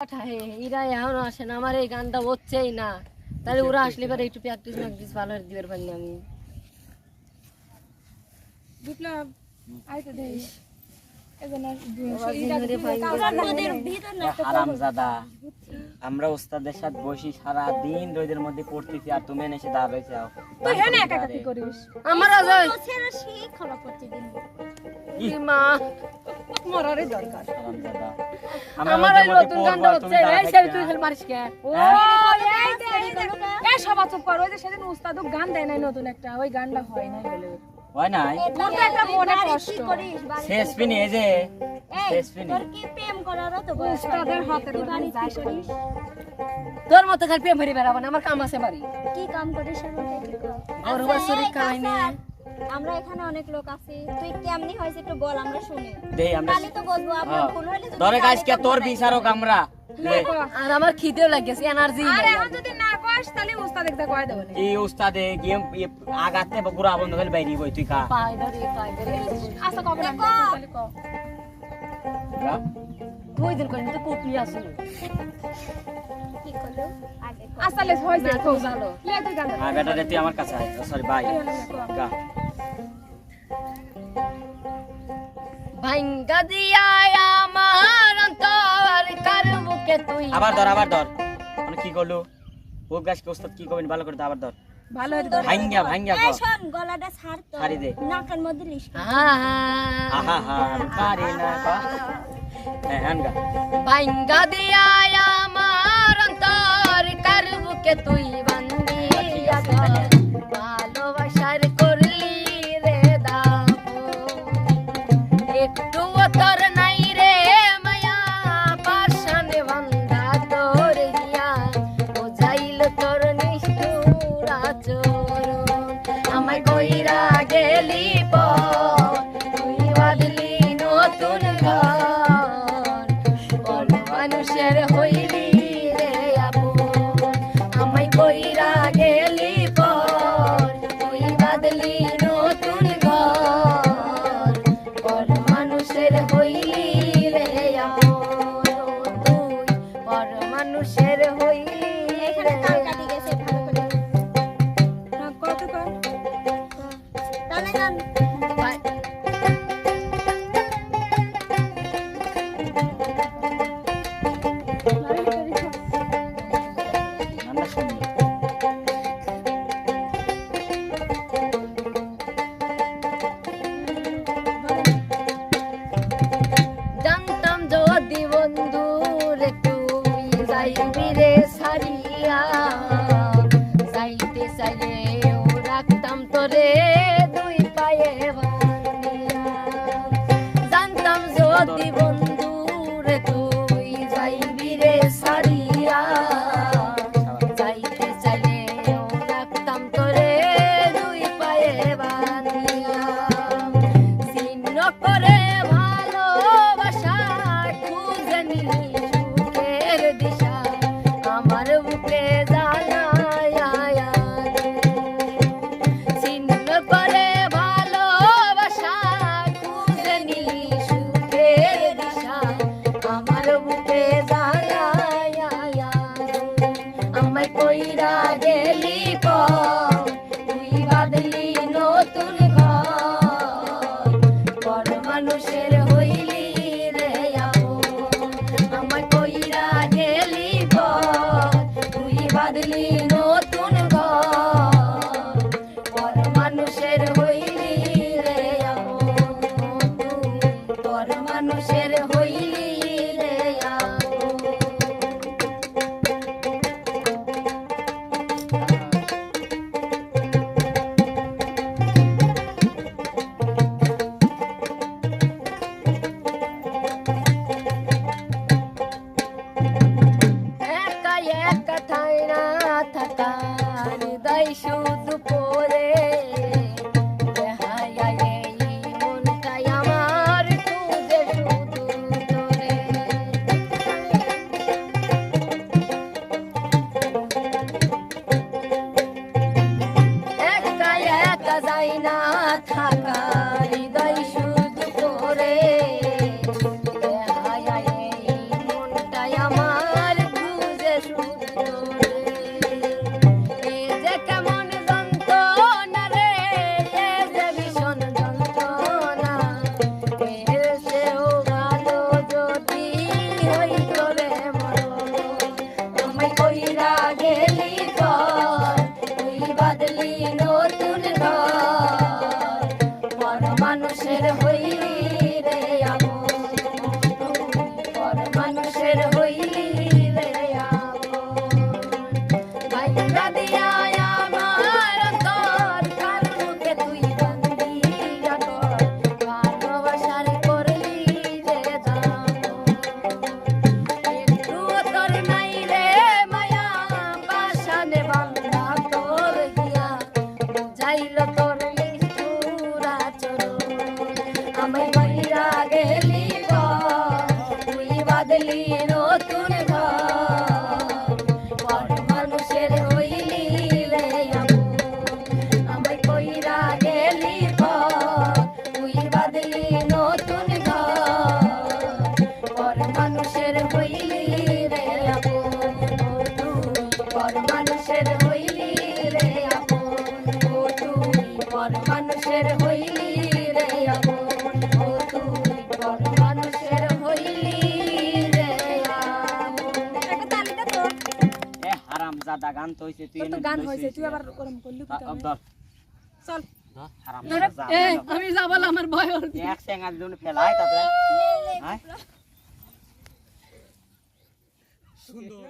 পাঠায় এরা এখনও আসে না আমার এই গানটা হচ্ছেই না। তাহলে ওরা আসলে এবার একটু প্র্যাকটিস ম্যাকটিস ভালো দিবার পারি আমি। বিপ্লব আইতে দেশ এজন আবার জিঞ্জিরে পাই না। হারামজাদা আমরা ওস্তাদের সাথে বসি সারা দিন রোদের মধ্যে পড়তেছি আর তুমি এনে এসে দাঁড় রয়েছে তুই হেনে একা একা কি করিস? আমার আজয় কি? কি মা মরারে দরকার আমার নতুন গানটা হচ্ছে এই সেই তুই। খেল মারিস কে? ও এই সবা চুপ কর। ওই যে সেদিন উস্তাদ গান দেয় নাই নতুন একটা ওই গানটা হয় নাই বলে। হয় নাই? মোর তো একটা মনে কষ্ট। শেষ পিনি এই যে। শেষ পিনি উস্তাদের হাতের মধ্যে যাস করিস? তোর মতো খালি প্রেম ভরি বেড়াবো না আমার কাম আছে বাড়ি। কি কাম করিস ঘর বাসুরি না আমরা এখানে অনেক লোক আছি। তুই কেমনি হয়েছে একটু বল আমরা শুনি। দেই আমরা কালি তো বলব আমরা। ভুল হইলে ধরে আজকে তোর বিচারক আমরা। আর আমার খিদেও লাগেছে এনার্জি আরে এখন যদি না কস তাহলে উস্তাদ একটা কয় দেবো এই উস্তাদে গেম আগাতে গুড়া বন্ধ হলে বাইরে বই তুই কা পাই ধরে পাই ধরে। আচ্ছা কবে না তাহলে ক। দুই দিন করে তো কপি আছে। কি করল? আগে কর। আচ্ছা হইছে না, ভালো। লে তুই গান হ্যাঁ রে তুই আমার কাছে আয়। সরি ভাই গা। ভাঙ্গা দিয়া আমার অন্তর কার বুকে তুই আবার ধর আবার ধর। মানে কি করল? ও গাছকে ওস্তাদ কি করবেন? ভালো করে আবার ধর। ভালো তোর ভাঙ্গা ভাঙ্গা এই কর শোন গলাটা ছাড় তো। ছাড়ি দে। নাকের মধ্যে লিস আহা আহা। হা পারি না হ্যাঁ হান ভাঙ্গা দিয়া আমার অন্তর কার বুকে তুই কইরা গেলি বাদলি নতুন ঘর। মানুষের হইলি রে আপন, আমায় কইরা গেলি পর তুই নতুন ঘর। বড় মানুষের হইলি রে আপন মানুষের হইলি রে motor. তুই থাকা মানুষের হইলি রে আপন ও তুই বড় মানুষের হইলি রে আপন। একটা তালিকা তো এ হারাম জাদা গান তো হইছে তুই গান তুই আবার ওরম করলি চল। আমি যাব না, আমার ভয় হচ্ছে এক সেঙ্গাল দুন ফেলাই তারপরে। লে, লে, হ্যাঁ? সুন্দর।